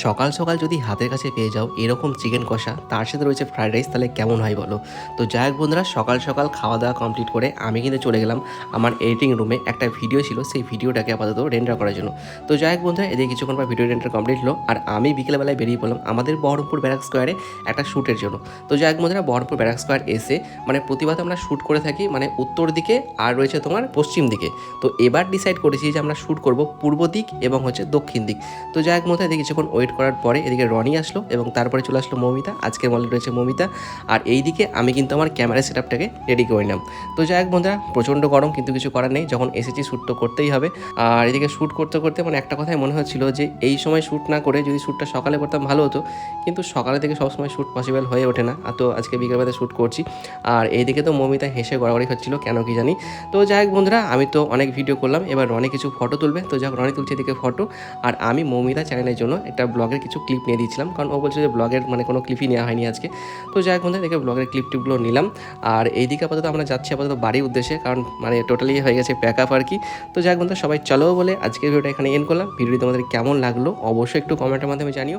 সকাল সকাল যদি হাতের কাছে পেয়ে যাও এরকম চিকেন কষা, তার সাথে রয়েছে ফ্রাইড রাইস, তাহলে কেমন হয় বলো? তো যাই হোক বন্ধুরা, সকাল সকাল খাওয়া দাওয়া কমপ্লিট করে আমি কিন্তু চলে গেলাম আমার এডিটিং রুমে একটা ভিডিও ছিল, সেই ভিডিওটাকে আপাতত রেন্ডার করার জন্য। তো যাই হোক বন্ধুরা, এদিকে কিছুক্ষণ পর ভিডিও রেন্ডার কমপ্লিট হলো, আর আমি বিকেলবেলায় বেরিয়ে পড়লাম আমাদের বহরমপুর ব্যারাক স্কোয়ারে একটা শ্যুটের জন্য। তো যাই হোক বন্ধুরা, বহরমপুর ব্যারাক স্কোয়ার এসে মানে প্রতিবাদ আমরা শ্যুট করে থাকি মানে উত্তর দিকে আর রয়েছে তোমার পশ্চিম দিকে। তো এবার ডিসাইড করেছি যে আমরা শ্যুট করব পূর্ব দিক এবং হচ্ছে দক্ষিণ দিক। তো যাই হোক মধ্যে এদিকে কিছুক্ষণ ওয়েট করার পরে এদিকে রনি আসলো এবং তারপরে চলে আসলো মমিতা। আজকের মডেল রয়েছে মমিতা। আর এই দিকে আমি কিন্তু আমার ক্যামেরা সেট আপটাকে রেডি করে নিলাম। তো যাই হোক বন্ধুরা, প্রচণ্ড গরম, কিন্তু কিছু করার নেই। যখন এসেছি শ্যুট তো করতেই হবে। আর এদিকে শ্যুট করতে করতে মানে একটা কথাই মনে হচ্ছিল যে এই সময় শ্যুট না করে যদি শ্যুটটা সকালে করতাম ভালো হতো। কিন্তু সকালে থেকে সবসময় শ্যুট পসিবল হয়ে ওঠে না। তো আজকে বিকেলবেলাতে শ্যুট করছি। আর এইদিকে তো মমিতা হেসে গড়াগড়ি হচ্ছিল, কেন কি জানি। তো যাই হোক বন্ধুরা, আমি তো অনেক ভিডিও করলাম। এবার রনি কিছু ফটো তুলবে। তো যাক, রনি তুলছে এদিকে ফটো আর আমি মৌমিতা চ্যানেলের জন্য একটা ব্লগের কিছু ক্লিপ নিয়ে দিয়েছিলাম। কারণ ও বলছে যে ব্লগের মানে কোনো ক্লিপই নেওয়া হয়নি আজকে। তো যাই হোক দেখে ব্লগের ক্লিপ টিপগুলো নিলাম। আর এইদিকে আপাতত আমরা যাচ্ছি আপাতত বাড়ির উদ্দেশ্যে, কারণ মানে টোটালি হয়ে গেছে প্যাক আপ আর কি। তো যাই হোক সবাই চলো বলে আজকের ভিডিওটা এখানে এন্ড করলাম। ভিডিওটি তোমাদের কেমন লাগল অবশ্যই একটু কমেন্টের মাধ্যমে জানিও।